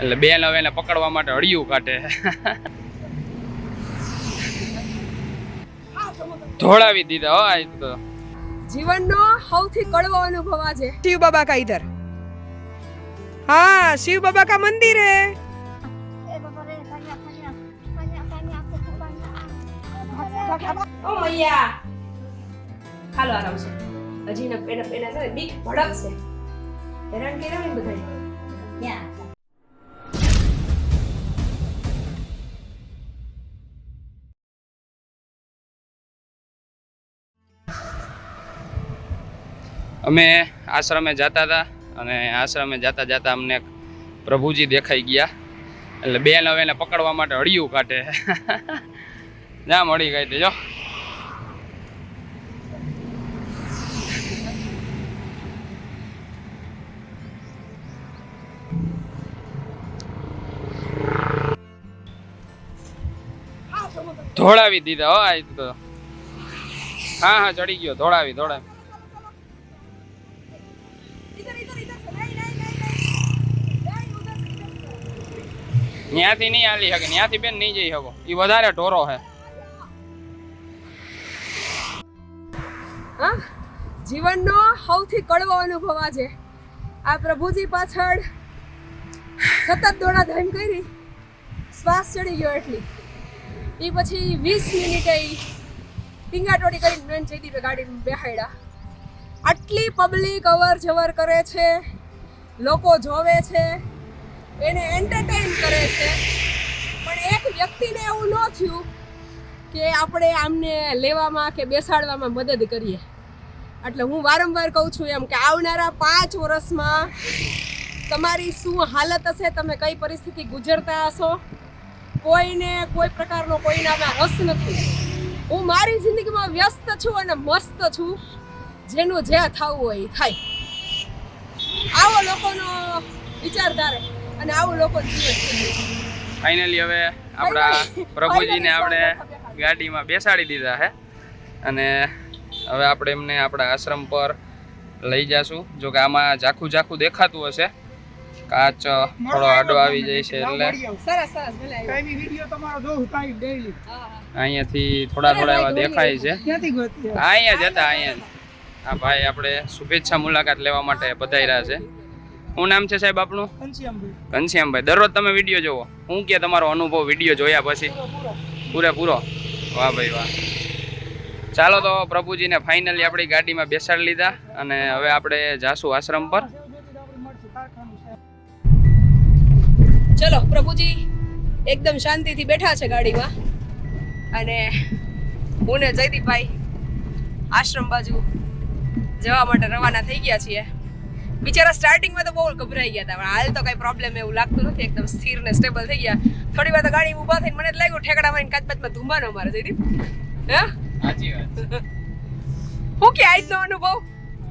એટલે બેન હવે એને પકડવા માટે હળિયું કાઢે. ધોળાવી દીધા હો આ તો. જીવનનો સૌથી કડવો અનુભવ આજે શિવ બાબા કા ઇધર. હા શિવ બાબા કા મંદિર હે. ઓ મૈયા. ખાલો આરામ છે. હજી ને એના એના છે બીક ભડક છે. હેરાન કર્યા ને બધા અમે આશ્રમે જતા હતા અને આશ્રમે જતા જતા અમને પ્રભુજી દેખાઈ ગયા. એટલે બેન હવે એને પકડવા માટે અડિયું કાઢે. ના મળી ગઈ જો. ધોળાવી દીધા હો, આ તો. હા હા, ચડી ગયો, ધોળાવી ધોળાવી. ત્યાંથી નહીં હાલી શકે ત્યાંથી બેન નહીં જઈ શકો. એ વધારે ઢોરો છે. જીવનનો સૌથી કડવો અનુભવ આજે. આ પ્રભુજી પાછળ સતત દોડાધામ કરી, શ્વાસ ચડી ગયો એટલી. એ પછી વીસ મિનિટે ટીંગાટોડી કરીને બેન જયદીપે ગાડી બેહાડ્યા આટલી પબ્લિક અવર જવર કરે છે, લોકો જોવે છે એને એન્ટરટેન કરે છે. પણ એક વ્યક્તિને એવું ન થયું કે આપણે આમને લેવામાં કે બેસાડવામાં મદદ કરીએ. એટલે હું વારંવાર કહું છું એમ કે આવનારા પાંચ વર્ષમાં તમારી શું હાલત હશે, તમે કઈ પરિસ્થિતિ ગુજરતા હશો? કોઈને કોઈ પ્રકારનો કોઈનામાં રસ નથી. હું મારી જિંદગીમાં વ્યસ્ત છું અને મસ્ત છું. જેનું જે થવું હોય એ થાય. આવો લોકોનો વિચારધારે. અને આવું લોકો ફાઇનલી હવે આપણા પ્રભુજીને આપણે ગાડીમાં બેસાડી દીધા છે અને હવે આપણે એમને આપણા આશ્રમ પર લઈ જશું. જો કે આમાં ઝાખું ઝાખું દેખાતું હશે. કાચ થોડો આડો આવી જાય છે એટલે સરસ સરસ ભલે આવ્યો. કાંઈ વીડિયો તમારો જોઉં કાંઈ daily. હા, હા. અહીંયાથી થોડા થોડા એવા દેખાય છે. હા, અહીંયા જ હતા અહીંયા જ. આ ભાઈ આપણે શુભેચ્છા મુલાકાત લેવા માટે બધાઈ રહ્યા છે. શું નામ છે સાહેબ આપણું ઘનશ્યામભાઈ. ઘનશ્યામભાઈ. દરરોજ તમે વીડિયો જોવો હું કે તમારો અનુભવ વીડિયો જોયા પછી? પૂરેપૂરો વાહ ભાઈ વાહ. ચાલો તો પ્રભુજીને ફાઇનલી આપણી ગાડીમાં બેસાડી લીધા અને હવે આપણે જાશું આશ્રમ પર. ચલો પ્રભુજી એકદમ શાંતિથી બેઠા છે ગાડીમાં. અને હું ને જયદીપભાઈ આશ્રમ બાજુ જવા માટે રવાના થઈ ગયા છીએ. બિચારા સ્ટાર્ટિંગમાં તો બહુ ગભરાઈ ગયા હતા પણ હાલ તો કઈ પ્રોબ્લેમ એવું લાગતું નથી એકદમ સ્થિર ને સ્ટેબલ થઈ ગયા. થોડી વાર તો ગાડી ઊભા થઈને મને જ લાગ્યું ઠેકડા મારીને કાચબાચમાં ધુમાનો મારે જયદીપ હે? સાચી વાત. હું કે આજનો અનુભવ?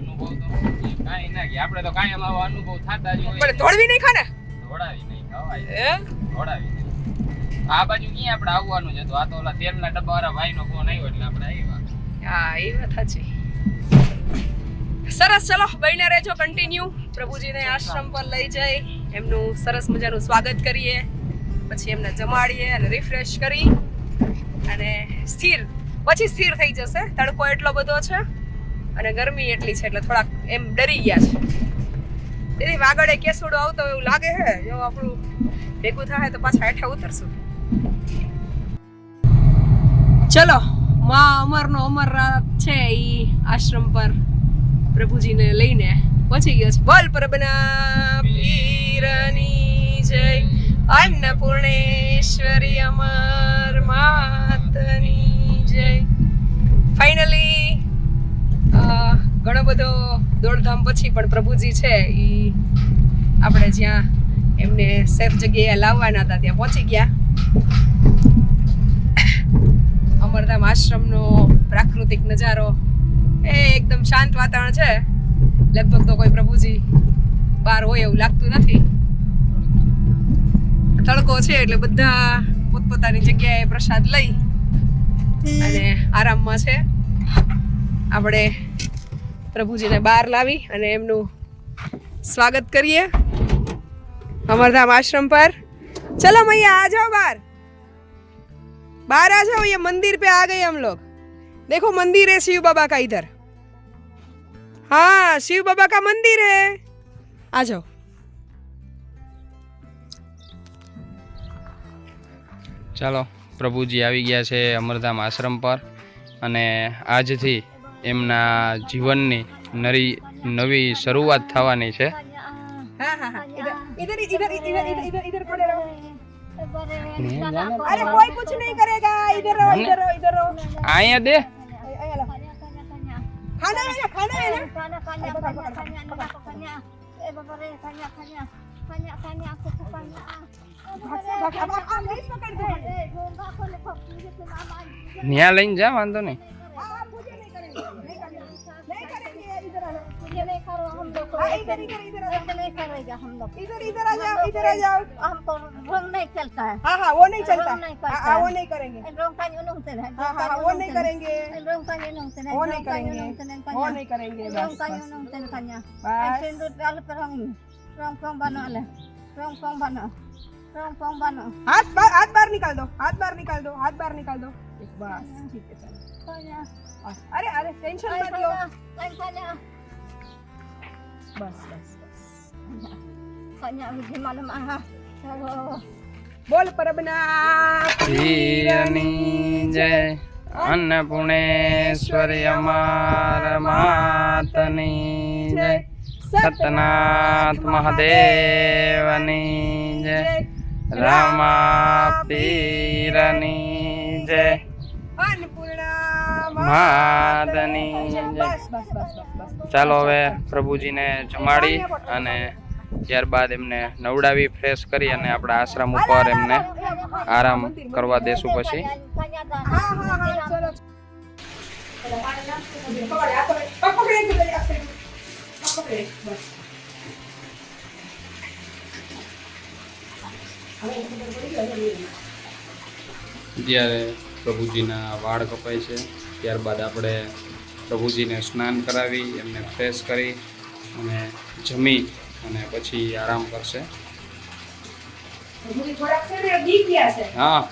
અનુભવ તો કાંઈ ના કે આપણે તો કાંઈ આવો અનુભવ થતા જ હોય. પણ ધોળવી નહીં ખાને? ધોળાવી નહીં ખવાય. હે? નહીં. આ બાજુ ક્યાં આપણે આવવાનું છે? તો આ તો ઓલા તેલના ભાઈ નો ફોન આવ્યો એટલે આપણે આવ્યા. હા એ વાત સાચી. સરસ, ચલો, બહીને રહેજો કન્ટિન્યુ પ્રભુજીને આશ્રમ પર લઈ જઈ. એમનું સરસ મજાનું સ્વાગત કરીએ. પછી એમને જમાડીએ અને રિફ્રેશ કરી. અને સ્થિર, પછી સ્થિર થઈ જશે. તડકો એટલો બધો છે અને ગરમી એટલી છે એટલે થોડાક એમ ડરી ગયા છે. તેથી આગળ એ કેસુડો આવતો એવું લાગે છે જો આપણું ભેગું થાય તો પાછા હેઠા ઉતરશું. ચલો, માં અમરનો અમર રાત છે એ આશ્રમ પર. પ્રભુજીને લઈને પહોંચી ગયો છે. બોલ પરબના પીરની જય. અન્નપૂર્ણેશ્વરી અમર માતની જય. ફાઇનલી ઘણો બધો દોડધામ પછી પણ પ્રભુજી છે એ આપણે જ્યાં એમને સેફ જગ્યાએ લાવવાના હતા ત્યાં પહોંચી ગયા. અમરધામ આશ્રમનો પ્રાકૃતિક નજારો એ એકદમ શાંત વાતાવરણ છે. લગભગ તો કોઈ પ્રભુજી બહાર હોય એવું લાગતું નથી. તડકો છે એટલે બધા પોતપોતાની જગ્યાએ પ્રસાદ લઈ અને આરામમાં છે. આપણે પ્રભુજીને બહાર લાવી અને એમનું સ્વાગત કરીએ. અમરધામ આશ્રમ પર. ચલો મૈયા, આ જાઓ બહાર. બહાર આ જાઓ મંદિર પે આ ગયે હમ લોગ. देखो मंदिर है शिव बाबा का इधर हाँ शिव बाबा का मंदिर है आ जाओ ચાલો પ્રભુજી આવી ગયા છે અમરધામ આશ્રમ પર અને આજથી એમના જીવનની નરી નવી શરૂઆત થવાની છે हाँ हाँ हाँ इधर इधर इधर इधर इधर इधर इधर खड़े रहो अरे कोई कुछ नहीं करेगा इधर रहो इधर रहो इधर रहो અહીંયા દે અહીંયા लो। खाना है ना खाना है ना भाग, अब आप आप नहीं पकड़ दो ન્યા લઈને જા વાંધો નહીં हाँ, आप मुझे नहीं करेंगे नहीं करेंगे नहीं करेंगे इधर आ जाओ हाँ, इधर इधर इधर आ जाओ इधर इधर आ जाओ इधर आ जाओ हमको रंग नहीं चलता है हाँ हाँ वो नहीं चलता वो नहीं करता हाँ हाँ, वो है। नहीं करेंगे रंग का यूं होते हैं हाँ हाँ हाँ, वो नहीं करेंगे रंग का यूं होते हैं वो नहीं करेंगे वो नहीं करेंगे रंग बस का यूं बस होते हैं कन्या बस सिंदूर डाल पर रंग रंग कौन बना ले रंग कौन बना रंग कौन बना हाथ बाहर हाथ बाहर निकाल दो हाथ बाहर निकाल दो हाथ बाहर निकाल दो बस ठीक है चलो कन्या अरे अरे टेंशन मत लो બસ બસ બસ. અહીંયા વિધિમાં માં ચલો. બોલ પરબના પીરની જય. અમાર માતની જય. સતનાથ મહાદેવની જય. રામા જય. અન્નપૂર્ણા માદની જય. ચાલો હવે પ્રભુજીને જમાડી અને ત્યારબાદ એમને નવડાવી ફ્રેશ કરી અને આપણા આશ્રમ ઉપર એમને આરામ કરવા દેશું પછી. જ્યારે પ્રભુજીના વાળ કપાય છે, ત્યારબાદ આપણે પ્રભુજીને સ્નાન કરાવી એમને ફ્રેશ કરી અને જમી અને પછી આરામ કરશે. હા.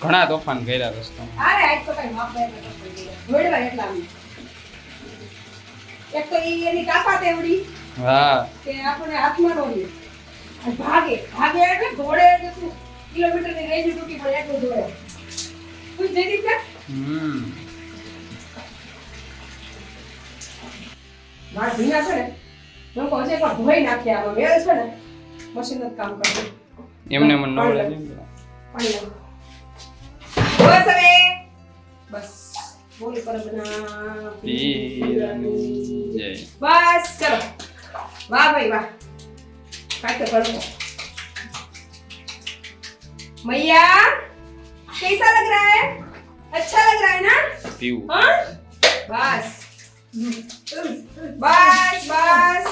ઘણા તોફાન કર્યા રસ્તામાં. એક તો એની તાકાત એવડી હા. કે આપણે હાથમાં નો ભાગે ભાગે એટલે દોડે એટલે તું કિલોમીટરની રેન્જ તૂટી પડે એટલું દોડે. કુછ જઈ દીધે? હમ. ભીના છે ને લોકો હશે પણ ધોઈ નાખ્યા હવે મેળ છે ને મશીન જ કામ કરે. એમને મન ન મળે બસ. હવે પર બના બસ ચલો. વાહ ભાઈ વાહ. वाह काट के पढ़ो मैया कैसा लग रहा है अच्छा लग रहा है ना પીવું हाँ बस बस બસ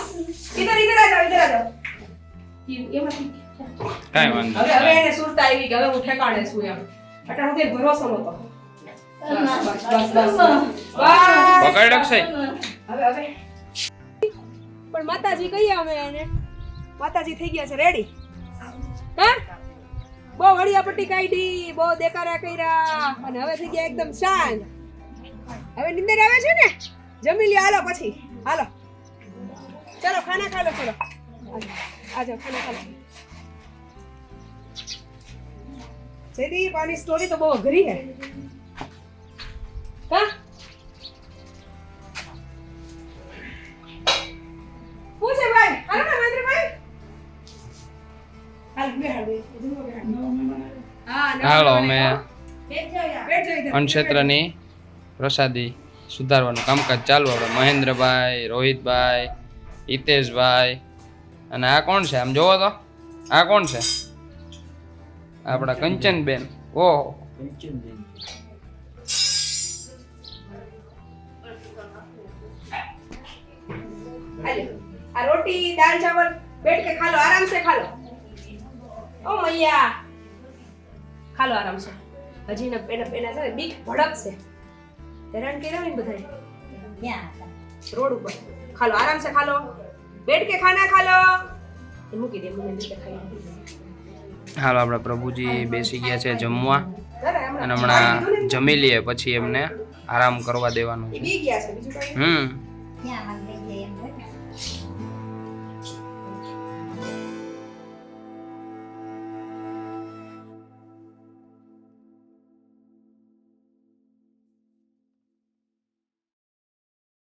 इधर इधर आ जाओ इधर आ जाओ ये- ये मत કાંઈ વાંધો હવે હવે નહીં. એને સુરતા આવી કે હવે હું ઠેકાણે છું એમ અટાણ સુધી ભરોસો નતો બસ બસ બસ બસ બસ પકડ અક્ષય હવે હવે પણ માતાજી કહીએ અમે એને માતાજી થઈ ગયા છે રેડી હા? બહુ વળિયા પટ્ટી કાઢી, બહુ દેકારા કર્યા. અને હવે થઈ ગયા એકદમ શાંત. હવે નિંદર આવે છે ને? જમી લે હાલો પછી. હાલો. ચલો, ખાના ખાલો, ચલો. આ જાઓ ખાના ખાલો. જયદીપ, આની સ્ટોરી તો બહુ અઘરી હા ક્ષેત્રની પ્રસાદી સુધારવાનું કામકાજ ચાલુ આપણે મહેન્દ્રભાઈ, રોહિતભાઈ, હિતેશભાઈ. અને આ કોણ છે? આમ જોવો તો. આ કોણ છે? આપણા કંચનબેન. ઓહો. રોટી દાળ ચાવલ બેઠ કે ખા આરામ સે ખા ઓ મૈયા. ખા આરામ સે હજી ને પેલા પેલા છે ને બીક ભડકશે હેરાન કર્યા ને બધા રોડ ઉપર. ખાલો આરામ સે ખાલો. બેઠ કે ખાના ખાલો? એ મૂકી દે મને નીચે ખાઈ હાલો આપણા પ્રભુજી બેસી ગયા છે જમવા. અને હમણાં જમી લઈએ પછી એમને આરામ કરવા દેવાનું છે. બી ગયા છે બીજું હમ.